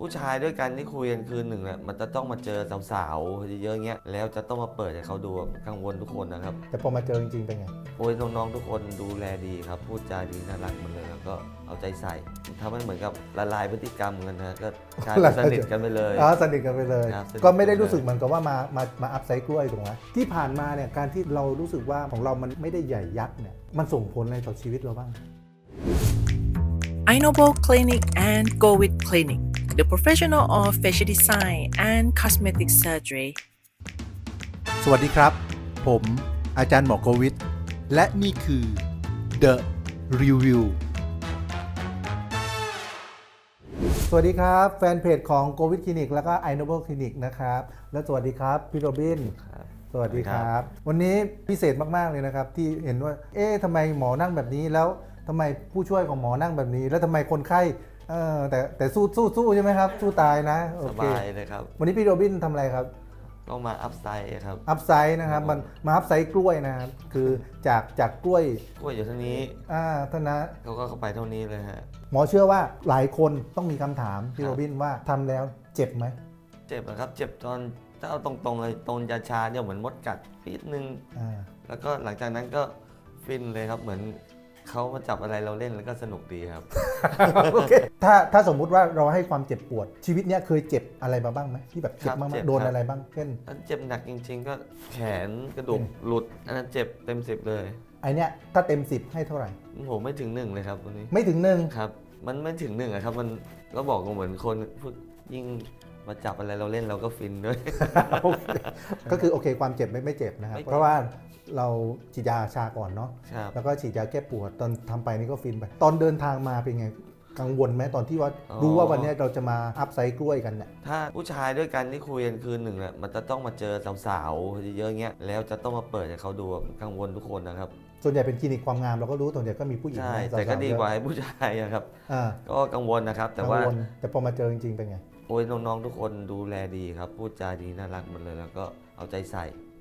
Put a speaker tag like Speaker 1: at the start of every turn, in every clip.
Speaker 1: ผู้ชายด้วยกันที่คุยกันคืนหนึ่งเนี่ยมันจะต้องมาเจอสาวๆเยอะๆเงี้ยแล้วจะต้องมาเปิดให้เขาดูกังวลทุกคนนะครับ
Speaker 2: แต่พอมาเจอจริงๆเป็นไง
Speaker 1: โอ้ยน้องๆทุกคนดูแลดีครับ พูดจาดีน่ารักหมดเลยแล้วก็เอาใจใส่ทำให้เหมือนกับละลายพฤติกรรมกันนะก็กลายเป็นสนิทกันไปเลย
Speaker 2: อ๋อสนิทกันไปเลย
Speaker 1: ครับสนิท
Speaker 2: ก็ไม่ได้รู้สึกเหมือนกับว่ามามามาอัพไซด์กล้วยถูกไหมที่ผ่านมาเนี่ยการที่เรารู้สึกว่าของเรามันไม่ได้ใหญ่ยักษ์เนี่ยมันส่งผลอะไรต่อชีวิตเราบ้าง
Speaker 3: Inobo Clinic and Go With Clinic, the professional of facial design and cosmetic surgery.
Speaker 4: สวัสดีครับ ผมอาจารย์หมอโควิด และนี่คือ The Review
Speaker 2: สวัสดีครับ แฟนเพจของโ o วิดคลินิกแล้วก็ i n o b l e Clinic นะครับ และสวัสดีครับ พี่โรบิน
Speaker 1: ครับ
Speaker 2: สวัสดีครับ วันนี้พิเศษมาก ๆ เลยนะครับ ที่เห็นว่า เอ๊ะทำไมหมอนั่งแบบนี้แล้วทำไมผู้ช่วยของหมอนั่งแบบนี้ แล้วทำไมคนไข้ เออแต่แต่สู้สู้สู้ใช่ไหมครับ สู้ตายนะโอ
Speaker 1: ส
Speaker 2: เค
Speaker 1: บายเลยครับ
Speaker 2: วันนี้พี่โรบินทำอะไรครับ
Speaker 1: ต้องมาอัพไซด์ครับ
Speaker 2: อัพไซด์นะครับมันมาอัพไซด์กล้วยนะครับ คือจากจากกล้วย
Speaker 1: กล้วยอยู่เท่านี้
Speaker 2: อ่าท่านนะ
Speaker 1: เขาก็เข้าไปเท่านี้เลยฮะ
Speaker 2: หมอเชื่อว่าหลายคนต้องมีคำถามพี่
Speaker 1: ครับ
Speaker 2: โรบินว่าทำแล้วเจ็บไหม
Speaker 1: เจ็บนะครับ เจ็บตอนถ้าเอาตรงๆเลยตรงยาชาเนี่ยเหมือนมดกัดปีดนึง
Speaker 2: อ่า
Speaker 1: แล้วก็หลังจากนั้นก็ฟินเลยครับ เหมือน เขามาจับอะไรเราเล่นแล้วก็สนุกดีครับ
Speaker 2: โอเคถ้าถ้าสมมุติว่าเราให้ความเจ็บปวดชีวิตเนี้ยเคยเจ็บอะไรมาบ้างไหมที่แบบเจ็บ
Speaker 1: ครับ
Speaker 2: มาก
Speaker 1: เจ็บ
Speaker 2: ๆโดน
Speaker 1: ครับ
Speaker 2: อะไรบ้างเช่น
Speaker 1: ถ้าเจ็บหนักจริง ๆ ก็แขนกระดูก
Speaker 2: อืม
Speaker 1: หลุดอันนั้นเจ็บเต็มสิบเลย
Speaker 2: ไอเนี้ยถ้าเต็ม10ให้เท่าไหร่
Speaker 1: ผมไม่ถึงหนึ่งเลยครับวันนี้
Speaker 2: ไม่ถึงหนึ่ง
Speaker 1: ครับ มันไม่ถึงหนึ่งอะครับ มันก็บอกว่าเหมือนคนพูดยิ่งมาจับอะไรเราเล่นเราก็ฟินด้วย
Speaker 2: โอเคก็คือโอเคความเจ็บไม่ไม่เจ็บนะครับ
Speaker 1: ไม่เจ็บ
Speaker 2: เพราะว่า เราฉีดยาชาก่อนเนาะ
Speaker 1: ครับ
Speaker 2: แล้วก็ฉีดยาแก้ปวดตอนทำไปนี่ก็ฟินไป ตอนเดินทางมาเป็นไงกังวลไหมตอนที่ว่า
Speaker 1: อ๋อ
Speaker 2: รู้ว่าวันเนี้ยเราจะมาอัพไซด์กล้วยกันเนี่ย
Speaker 1: ถ้าผู้ชายด้วยกันที่คุยกันคืนหนึ่งเนี่ยมันจะต้องมาเจอสาวๆเยอะๆเงี้ยแล้วจะต้องมาเปิดให้เขาดูกังวลทุกคนนะครับ
Speaker 2: ส่วนใหญ่เป็นคลินิกความงามเราก็รู้ส่วนใหญ่ก็มีผู้หญิง
Speaker 1: ใช่
Speaker 2: นะ
Speaker 1: แต่ก็
Speaker 2: สวๆ
Speaker 1: ดี
Speaker 2: เยอะ
Speaker 1: กว่าให้ผู้ชายอะครับ
Speaker 2: อ่า
Speaker 1: ก็กังวลนะครับ แต่
Speaker 2: กัง
Speaker 1: ว่า
Speaker 2: วลแต่พอมาเจอจริงๆเป็นไง
Speaker 1: โอ้ยน้องๆทุกคนดูแลดีครับพูดจาดีน่ารักหมดเลยแล้วก็เอาใจใส่
Speaker 2: อ่า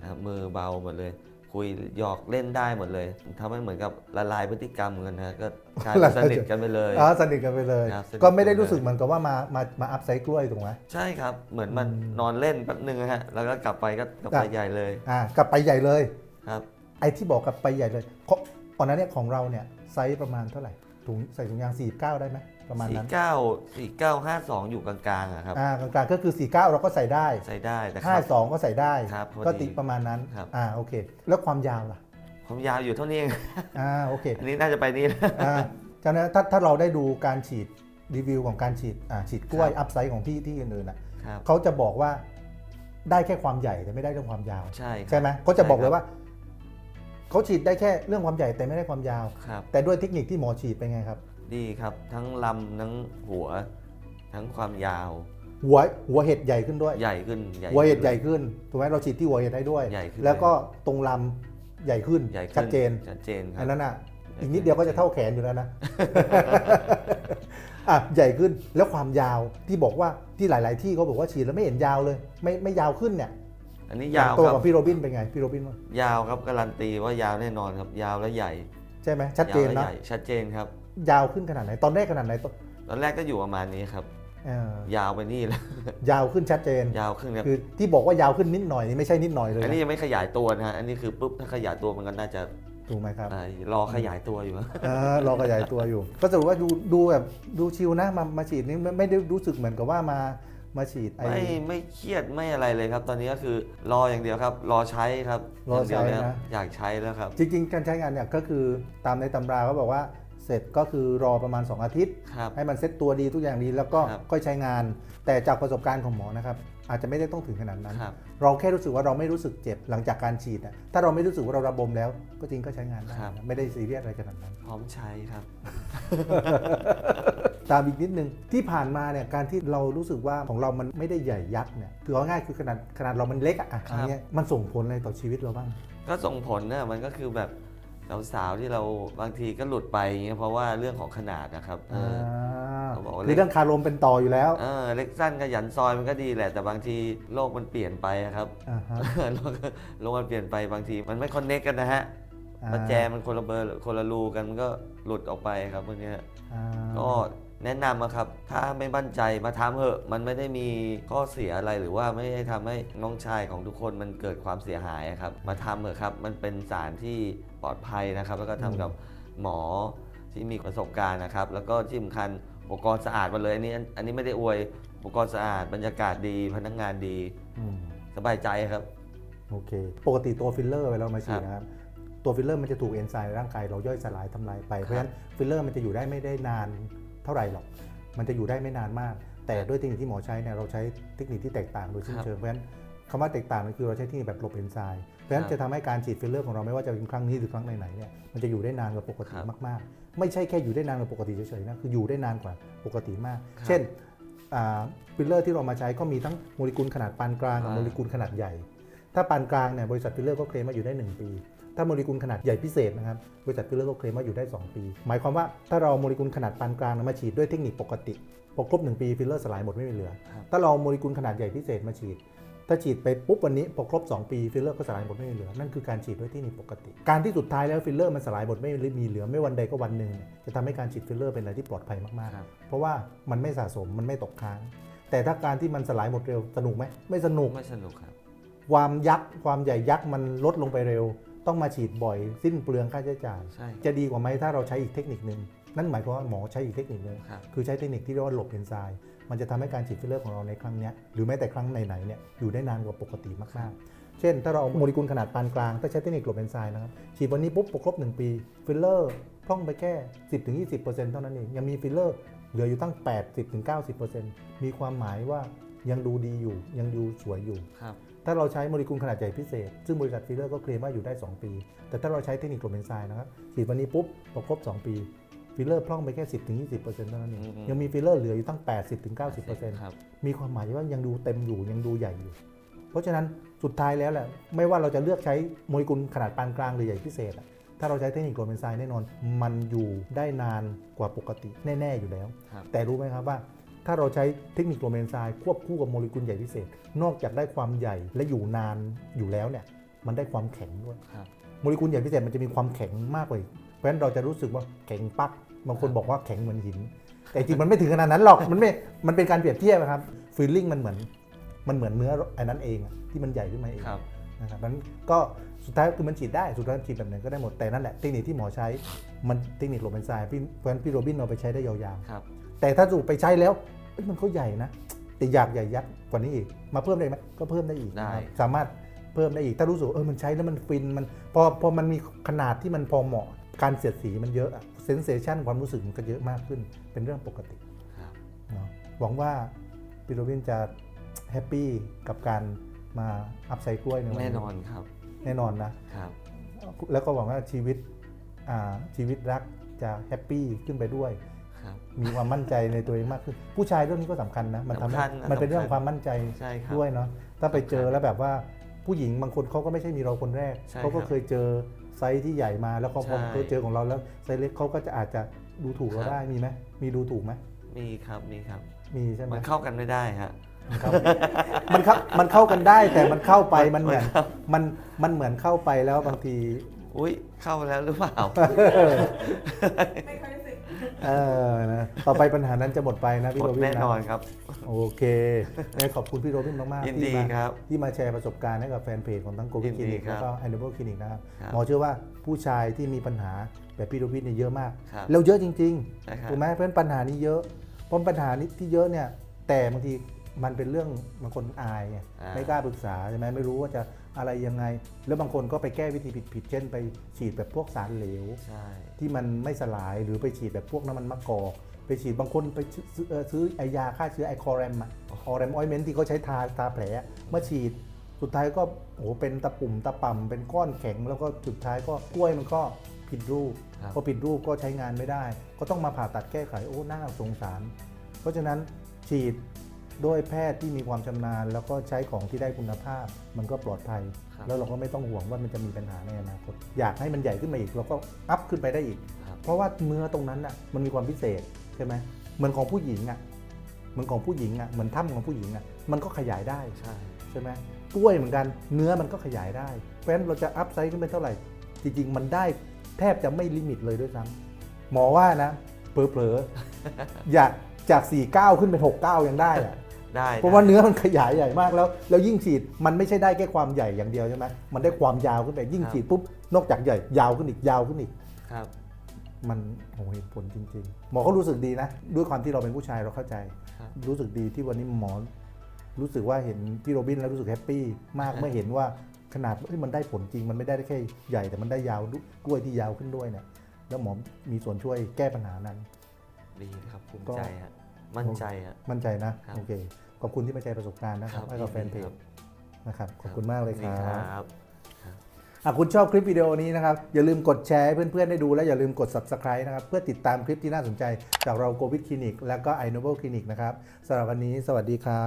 Speaker 1: นะครับมือเบาหมดเลย คุยหยอกเล่นได้หมดเลยทำให้เหมือนกับละลายพฤติกรรมกันนะก็กลายเป็นสนิทกันไปเลย
Speaker 2: อ๋อสนิทกันไปเลย
Speaker 1: ครับสนิท
Speaker 2: ก็ไม่ได้
Speaker 1: กันไป
Speaker 2: รู้สึกเหมือนกับว่ามามามาอัพไซด์กล้วยถูกไหม
Speaker 1: ใช่ครับ เหมือนมัน
Speaker 2: อืม
Speaker 1: นอนเล่นแป๊บนึงนะฮะแล้วก็กลับไปก็กลับไป
Speaker 2: อะ
Speaker 1: ใหญ่เลย
Speaker 2: อ่ากลับไปใหญ่เลย
Speaker 1: ครับ
Speaker 2: ไอ้ที่บอกกลับไปใหญ่เลยเพราะก่อนหนั้นเนี่ยของเราเนี่ยไซส์ประมาณเท่าไหร่ ถุงใส่ถุงยาง 49 ได้ไหมประมาณ
Speaker 1: สี่
Speaker 2: นั้น
Speaker 1: เก้าสี่เก้าห้าสองอยู่กลางๆอะครับ
Speaker 2: อ่ากลางๆก็คือ 49 เราก็ใส่ได้
Speaker 1: ใส่ได้แต่ครับ
Speaker 2: 52 ก็ใส่ได้
Speaker 1: ครับพอดี
Speaker 2: ก็ติประมาณนั้น
Speaker 1: ครับ
Speaker 2: อ่าโอเค แล้วความยาวล่ะ
Speaker 1: ความยาวอยู่เท่านี้เอง
Speaker 2: อ่าโอเค
Speaker 1: อันนี้น่าจะไปนี่นะ
Speaker 2: อ่าฉะนั้นถ้าถ้าเราได้ดูการฉีดรีวิวของการฉีดอ่าฉีดกล้วย
Speaker 1: ครับ
Speaker 2: อัพไซส์ของที่ที่อื่นๆน่ะ
Speaker 1: ครับ
Speaker 2: เขาจะบอกว่าได้แค่ความใหญ่แต่ไม่ได้เรื่องความยาว
Speaker 1: ใช่ครับ
Speaker 2: ใช่ไหมเขาจะบอกเลย
Speaker 1: ใช่ค
Speaker 2: ว่า เขาฉีดได้แค่เรื่องความใหญ่แต่ไม่ได้ความยาว
Speaker 1: ครับ
Speaker 2: แต่ด้วยเทคนิคที่หมอฉีดเป็นไงครับ
Speaker 1: ดีครับ ทั้งลำทั้งหัว ทั้งความยาว
Speaker 2: หัวหัวเห็ดใหญ่ขึ้นด้วย
Speaker 1: ใหญ่ขึ้นใหญ่
Speaker 2: หัวเห็ด
Speaker 1: ขึ้น
Speaker 2: ใหญ่ขึ้นถูกไหมเราฉีดที่หัวเห็ดได้ด้วย
Speaker 1: ใหญ่ขึ้น
Speaker 2: แล้วก็ตรงลำใหญ่ขึ้น
Speaker 1: ใหญ่ขึ้น
Speaker 2: ชัดเจน
Speaker 1: ชัดเจนครั
Speaker 2: อั
Speaker 1: บ
Speaker 2: นนั้นอะ
Speaker 1: ใหญ่
Speaker 2: อีกนิดเดียวก็จะเท่าแขนอยู่แล้วนะอะใหญ่ขึ้นแล้วความยาวที่บอกว่าที่หลาย ๆ ที่เขาบอกว่าฉีดแล้วไม่เห็นยาวเลย ไม่ไม่ยาวขึ้นเนี่ย
Speaker 1: อันนี้
Speaker 2: อยา
Speaker 1: ว
Speaker 2: ตัว
Speaker 1: ครั
Speaker 2: ขอบงพี่โรบินเป็นไงพี่โรบินว่ายา
Speaker 1: วครับการันตีว่ายาวแน่นอนครับ ยาวและใหญ่
Speaker 2: ใช่ไหมชัดเจน
Speaker 1: ยาวและ
Speaker 2: นะ
Speaker 1: ใหญ่ชัดเจนครับ
Speaker 2: ยาวขึ้นขนาดไหนตอนแรกขนาดไหนตอน
Speaker 1: ตอนแรกก็อยู่ประมาณนี้ครับ
Speaker 2: เอ่อยา
Speaker 1: วไปนี่แล้ว
Speaker 2: ยาวขึ้นชัดเจน
Speaker 1: ยาวขึ้นครับ
Speaker 2: คือที่บอกว่ายาวขึ้นนิดหน่อยนี่ไม่ใช่นิดหน่อยเลย
Speaker 1: อัน
Speaker 2: นะ
Speaker 1: นี้ยังไม่ขยายตัวนะฮะอันนี้คือปุ๊บถ้าขยายตัวมันก็น่าจะ
Speaker 2: ถูกไหมครับ
Speaker 1: อ่ารอขยายตัวอยู่
Speaker 2: เออรอขยายตัวอยู่ ก็สรุปว่าดูดูแบบดูชิลนะมามาฉีดนี่ไม่ไม่ได้รู้สึกเหมือนกับว่ามา มาฉีดไอ้
Speaker 1: ไม่ไม่เครียดไม่อะไรเลยครับ ตอนนี้ก็คือรออย่างเดียวครับ รอใช้ครับ
Speaker 2: รอใช้
Speaker 1: ย่างเดียวเลยค
Speaker 2: นะ
Speaker 1: บอยากใช้แล้วครับ
Speaker 2: จริงๆ การใช้งานเนี่ยก็คือตามในตำราเขาบอกว่าเสร็จก็คือรอประมาณ 2 อาทิตย์
Speaker 1: ครับ
Speaker 2: ให้มันเซ็ตตัวดีทุกอย่างดีแล้วก็
Speaker 1: ครับ
Speaker 2: ค่อยใช้งาน แต่จากประสบการณ์ของหมอนะครับ อาจจะไม่ได้ต้องถึงขนาดนั้น
Speaker 1: ครับ
Speaker 2: เราแค่รู้สึกว่าเราไม่รู้สึกเจ็บหลังจากการฉีดนะถ้าเราไม่รู้สึกว่าเราระบมแล้ว ก็จริงก็ใช้งานได้
Speaker 1: ครับ
Speaker 2: นะไม่ได้ซีเรียสอะไรขนาดนั้น
Speaker 1: พร้อมใช้ครับ
Speaker 2: ตามอีกนิดนึงที่ผ่านมาเนี่ยการที่เรารู้สึกว่าของเรามันไม่ได้ใหญ่ยักษ์เนี่ยคือเอาง่ายคือขนาดขนาดเรามันเล็กอะอะ
Speaker 1: ครับ
Speaker 2: อันเนี้ยมันส่งผลอะไรต่อชีวิตเราบ้าง
Speaker 1: ก็ส่งผลนะมันก็คือแบบสาวๆที่เราบางทีก็หลุดไปอย่างเงี้ยเพราะว่าเรื่องของขนาดนะครับเออ เขาบอกว่าเล็
Speaker 2: คื
Speaker 1: ก
Speaker 2: อเรื่องคารมเป็นต่ออยู่แล้ว
Speaker 1: เออเล็กสั้นขยันซอยมันก็ดีแหละ แต่บางทีโลกมันเปลี่ยนไปอะครับ
Speaker 2: อ่าฮะ
Speaker 1: โลกโลกมันเปลี่ยนไปบางทีมันไม่คอนเนคกันนะฮะ
Speaker 2: อ่า
Speaker 1: ประแจมันคนละเบอร์คนละรูกันมันก็หลุดออกไปครับพวกเนี้ย
Speaker 2: อ่า
Speaker 1: ก็แนะนำอะครับ ถ้าไม่มั่นใจมาทำเถอะ มันไม่ได้มีข้อเสียอะไรหรือว่าไม่ได้ทำให้น้องชายของทุกคนมันเกิดความเสียหายอะครับ มาทำเถอะครับ มันเป็นสารที่ปลอดภัยนะครับ แล้วก็ทำกับหมอที่มีประสบการณ์นะครับ แล้วก็ที่สำคัญ อุปกรณ์สะอาดมาเลยอันนี้อันนี้ไม่ได้อวยอุปกรณ์สะอาดบรรยากาศดีพนักงานดี
Speaker 2: อืม
Speaker 1: สบายใจครับ
Speaker 2: โอเค ปกติตัวฟิลเลอร์เวลาเรามาฉีด
Speaker 1: ครับ
Speaker 2: นะครับ ตัวฟิลเลอร์มันจะถูกเอนไซม์ในร่างกายเราย่อยสลายทำลายไป เพราะฉะนั้นฟิลเลอร์มันจะอยู่ได้ไม่ได้นานเท่าไหร่หรอก มันจะอยู่ได้ไม่นานมาก แต่ด้วยเทคนิคที่หมอใช้เนี่ยเราใช้เทคนิคที่แตกต่างโดยสิ้น
Speaker 1: ครับ
Speaker 2: เชิง เพราะฉะนั้นคำว่าแตกต่างนั่นคือเราใช้เทคนิคแบบหลบเอนไซม์ เพราะฉะนั้น
Speaker 1: ครับ
Speaker 2: จะทำให้การฉีดฟิลเลอร์ของเราไม่ว่าจะเป็นครั้งนี้หรือครั้งไหนๆเนี่ยมันจะอยู่ได้นานกว่าปกติ
Speaker 1: ครับ
Speaker 2: มากๆ ไม่ใช่แค่อยู่ได้นานกว่าปกติเฉยๆนะคืออยู่ได้นานกว่าปกติมาก
Speaker 1: ครับ
Speaker 2: เช่นฟิลเลอร์ที่เรามาใช้ก็มีทั้งโมเลกุลขนาดปานกลางกับ
Speaker 1: อ่า
Speaker 2: โมเลกุลขนาดใหญ่ ถ้าปานกลางเนี่ยบริษัทฟิลเลอร์ก็เคลมว่าอยู่ได้ 1 ปี ถ้าโมเลกุลขนาดใหญ่พิเศษนะครับบริษัทฟิลเลอร์ก็เคลมว่าอยู่ได้ 2 ปี หมายความว่าถ้าเราโมเลกุลขนาดปานกลางมาฉีดด้วยเทคนิคปกติพอครบ 1 ปีฟิลเลอร์สลายหมดไม่มีเหลือ
Speaker 1: ครับ
Speaker 2: ถ้าเราโมเลกุลขนาดใหญ่พิเศษมาฉีด ถ้าฉีดไปปุ๊บวันนี้พอครบ 2 ปีฟิลเลอร์ก็สลายหมดไม่มีเหลือ นั่นคือการฉีดด้วยเทคนิคปกติ การที่สุดท้ายแล้วฟิลเลอร์มันสลายหมดไม่มีเหลือไม่วันใดก็วันหนึ่งเนี่ยจะทำให้การฉีดฟิลเลอร์เป็นอะไรที่ปลอดภัยมาก
Speaker 1: ครับ
Speaker 2: ๆเพราะว่ามันไม่สะสมมันไม่ตกค้าง แต่ถ้าการที่มันสลายหมดเร็วสนุกไหมไม่สนุก
Speaker 1: ไม่สนุกครับ
Speaker 2: ความยักษ์ความใหญ่ยักษ์มันลดลงไปเร็ว ต้องมาฉีดบ่อยสิ้นเปลืองค่าใช้จ่าย
Speaker 1: ใช่
Speaker 2: จะดีกว่าไหมถ้าเราใช้อีกเทคนิคนึงนั่นหมายความว่าหมอใช้อีกเทคนิคนึง
Speaker 1: ครับ
Speaker 2: คือใช้เทคนิคที่เรียกว่าหลบเอนไซม์ มันจะทำให้การฉีดฟิลเลอร์ของเราในครั้งเนี้ยหรือแม้แต่ครั้งไหนๆเนี่ยอยู่ได้นานกว่าปกติมากๆ เช่น ถ้าเราเอาโมเลกุลขนาดปานกลาง ถ้าใช้เทคนิคหลบเอนไซม์นะครับ ฉีดวันนี้ปุ๊บพอครบ 1 ปี ฟิลเลอร์พร่องไปแค่ 10-20%เท่านั้นเอง ยังมีฟิลเลอร์เหลืออยู่ตั้ง 80-90%มีความหมายว่ายังดูดีอยู่ ยังดูสวยอยู่
Speaker 1: ครับ
Speaker 2: ถ้าเราใช้โมเลกุลขนาดใหญ่พิเศษ ซึ่งบริษัทฟิลเลอร์ก็เคลมว่าอยู่ได้ 2 ปี แต่ถ้าเราใช้เทคนิคกลมเอนไซม์นะครับ ฉีดวันนี้ปุ๊บพอครบ 2 ปี ฟิลเลอร์พร่องไปแค่10-20%เท่านั้นเอง
Speaker 1: อืม
Speaker 2: ยังมีฟิลเลอร์เหลืออยู่ตั้ง80-90%
Speaker 1: ครับ
Speaker 2: มีความหมายว่ายังดูเต็มอยู่ยังดูใหญ่อยู่ เพราะฉะนั้นสุดท้ายแล้วแหละไม่ว่าเราจะเลือกใช้โมเลกุลขนาดปานกลางหรือใหญ่พิเศษอะถ้าเราใช้เทคนิคกลมเอนไซม์แน่นอน มันอยู่ได้นานกว่าปกติแน่ ๆอยู่แล้ว
Speaker 1: ครับ
Speaker 2: แต่รู้ไหมครับว่า ถ้าเราใช้เทคนิคโรเมนไซน์ควบคู่กับโมเลกุลใหญ่พิเศษ นอกจากได้ความใหญ่และอยู่นานอยู่แล้วเนี่ยมันได้ความแข็งด้วย
Speaker 1: ครับ
Speaker 2: โมเลกุลใหญ่พิเศษมันจะมีความแข็งมากกว่าอีกเพ ราะฉะนั้นเราจะรู้สึกว่าแข็งปักบางคนบอกว่าแข็งเหมือนหิน แต่จริงมันไม่ถึงขนาดนั้นหรอกมันไม่มันเป็นการเปรียบเทียบนะครับฟีลลิ่งมันเหมือนมันเหมือนเนื้ออันนั้นเองอะที่มันใหญ่ขึ้นมาเอง
Speaker 1: ครับ
Speaker 2: นะครับนั้นก็สุดท้ายคือมันฉีดได้สุดท้ายฉีดแบบไหนก็ได้หมดแต่นั่นแหละเทคนิคที่หมอใช้มันเทคนิคโรเมนไซน์พี่เพราะฉะนั้นพี่โรบินเอาไปใช้ได้ยาวๆ
Speaker 1: ครับ
Speaker 2: แต่ถ้าสูบไปใช้แล้วเอ้ยมันก็ใหญ่นะแต่อยากใหญ่ยักษ์กว่านี้อีกมาเพิ่มได้ไหมก็เพิ่มได้อีก
Speaker 1: ได้
Speaker 2: นะครับสามารถเพิ่มได้อีกถ้ารู้สึกว่าเออมันใช้แล้วมันฟินมันพอพอมันมีขนาดที่มันพอเหมาะ การเสียดสีมันเยอะเซนเซชันความรู้สึกมันก็เยอะมากขึ้น เป็นเรื่องปกติ
Speaker 1: ครับ
Speaker 2: เนาะหวังว่าพี่โรบินจะแฮปปี้กับการมาอัพไซคล้วยในวัน
Speaker 1: แน่
Speaker 2: นี้
Speaker 1: นอนครับ
Speaker 2: แน่นอนนะ
Speaker 1: ครับ
Speaker 2: แล้วก็หวังว่าชีวิตอ่าชีวิตรักจะแฮปปี้ขึ้นไปด้วย
Speaker 1: ครับ
Speaker 2: มีความมั่นใจในตัวเองมากขึ้น ผู้ชายเรื่องนี้ก็สำคัญนะ มันทำให้
Speaker 1: สำคัญนะ
Speaker 2: มันเป็น
Speaker 1: สำคัญ
Speaker 2: เรื่องความมั่นใจ
Speaker 1: ใช่ครับ
Speaker 2: ด้วยเนาะ ถ้าไปเจอแล้วแบบว่าผู้หญิงบางคนเขาก็ไม่ใช่มีเราคนแรก
Speaker 1: ใช่
Speaker 2: เขาก็
Speaker 1: ครับ
Speaker 2: เคยเจอ ไซส์ที่ใหญ่มาแล้วเขาพอ
Speaker 1: ใช่
Speaker 2: เขาเจอของเราแล้วไซส์เล็กเขาก็จะอาจจะดูถูกเรา
Speaker 1: ครับ
Speaker 2: ได้มีไหมมีดูถูกไหม
Speaker 1: มีครับมีครับ
Speaker 2: มีใช่ไหม
Speaker 1: มันเข้ากันไม่ได้ฮะ
Speaker 2: มันเข้ามันเข้ามันเข้ากันได้แต่มันเข้าไปมันเหมือน
Speaker 1: ครับ
Speaker 2: มันมันเหมือนเข้าไปแล้วบางที
Speaker 1: อุ้ยเข้าแล้วหรือเปล่า
Speaker 2: เออนะต่อไปปัญหานั้นจะหมดไปนะพี่
Speaker 1: หม
Speaker 2: โร
Speaker 1: ด
Speaker 2: บิน
Speaker 1: แน่นอนครับ
Speaker 2: โอเคงั้นขอบคุณพี่โรบินมากๆ
Speaker 1: ยิน
Speaker 2: ที่
Speaker 1: ดี
Speaker 2: มา
Speaker 1: ครับ
Speaker 2: ที่มาแชร์ประสบการณ์ให้กับแฟนเพจของทั้งโกวิ
Speaker 1: ยิ
Speaker 2: ด
Speaker 1: น
Speaker 2: คลิ
Speaker 1: ดี
Speaker 2: นิก
Speaker 1: ครับ
Speaker 2: แล้วก็แอนเดอร์คลินิกนะครับ
Speaker 1: ครับ
Speaker 2: หมอเชื่อว่าผู้ชายที่มีปัญหาแบบพี่โรบินเนี่ยเยอะมาก
Speaker 1: ครับ
Speaker 2: แล้วเยอะจริง
Speaker 1: นะค
Speaker 2: ๆ
Speaker 1: รับ
Speaker 2: ถูกไหมเพราะฉะนั้นปัญหานี้เยอะเพราะปัญหานี้ที่เยอะเนี่ยแต่บางทีมันเป็นเรื่องบางคนอายไง
Speaker 1: อ่า
Speaker 2: ไม่กล้าปรึกษาใช่ไหมไม่รู้ว่าจะอะไรยังไง แล้วบางคนก็ไปแก้วิธีผิดๆเช่น ไปฉีดแบบพวกสารเหลว
Speaker 1: ใช่
Speaker 2: ที่มันไม่สลายหรือไปฉีดแบบพวกน้ำมันมะกอก ไปฉีดบางคนไปซื้อเอ่อซื้อไอยาฆ่าเชื้อไอคอแรมอะคอแรมออยเมนที่เขาใช้ทาทาแผลเมื่อฉีดสุดท้ายก็โอ้โหเป็นตะปุ่มตะป่ำเป็นก้อนแข็ง แล้วก็สุดท้ายก็กล้วยมันก็ผิดรูป
Speaker 1: ครับ
Speaker 2: พอผิดรูปก็ใช้งานไม่ได้ ก็ต้องมาผ่าตัดแก้ไขโอ้น่าสงสาร เพราะฉะนั้นฉีดด้วยแพทย์ที่มีความชำนาญ แล้วก็ใช้ของที่ได้คุณภาพ มันก็ปลอดภัย
Speaker 1: ครับ
Speaker 2: แล้วเราก็ไม่ต้องห่วงว่ามันจะมีปัญหาในอนาคตอยากให้มันใหญ่ขึ้นมาอีกเราก็อัพขึ้นไปได้อีก
Speaker 1: ครับ
Speaker 2: เพราะว่าเนื้อตรงนั้นอะมันมีความพิเศษ ใช่ไหมเหมือนของผู้หญิงอะเหมือนของผู้หญิงอะเหมือนถ้ำของผู้หญิงอะมันก็ขยายได้
Speaker 1: ใช่
Speaker 2: ใช่ไหมกล้วยเหมือนกันเนื้อมันก็ขยายได้เพราะฉะนั้นเราจะอัพไซส์ขึ้นไปเท่าไหร่ จริง ๆ มันได้แทบจะไม่ลิมิตเลยด้วยซ้ำหมอว่านะเผลอๆอยากจาก 49 ขึ้นเป็น 69 ยังได้อะ
Speaker 1: ได้
Speaker 2: เพราะว่า
Speaker 1: ได้
Speaker 2: เนื้อมันขยายใหญ่มากแล้ว แล้วยิ่งฉีดมันไม่ใช่ได้แค่ความใหญ่อย่างเดียวใช่ไหมมันได้ความยาวขึ้นไปยิ่งฉีดปุ๊บนอกจากใหญ่ยาวขึ้นอีกยาวขึ้นอีก
Speaker 1: ครับ
Speaker 2: มันโอ้โหเห็นผลจริง ๆ หมอก็รู้สึกดีนะ ด้วยความที่เราเป็นผู้ชายเราเข้าใจ
Speaker 1: ครับ
Speaker 2: รู้สึกดีที่วันนี้หมอ รู้สึกว่าเห็นพี่โรบินแล้วรู้สึกแฮปปี้มากเมื่อเห็นว่าขนาดเอ้ยมันได้ผลจริง มันไม่ได้แค่ใหญ่แต่มันได้ยาวด้วยที่ยาวขึ้นด้วยเนี่ยแล้วหมอมีส่วนช่วยแก้ปัญหานั้น
Speaker 1: ดีครับภูมิ
Speaker 2: ก็
Speaker 1: ใจฮะมั่นใจฮะ
Speaker 2: มั่นใจนะครับโอเคขอบคุณที่มาแชร์ประสบการณ์นะครับให้กับแฟนเพ
Speaker 1: ยิ
Speaker 2: จ
Speaker 1: ดีครับ
Speaker 2: นะครับขอบคุณมากเลยค
Speaker 1: ดี
Speaker 2: รับ
Speaker 1: ครับ
Speaker 2: หากคุณชอบคลิปวิดีโอนี้นะครับ อย่าลืมกดแชร์ให้เพื่อนๆได้ดูและอย่าลืมกด subscribe นะครับ เพื่อติดตามคลิปที่น่าสนใจจากเราโควิดคลินิกและก็ไอโนเวลคลินิกนะครับสำหรับวันนี้ สวัสดีครับ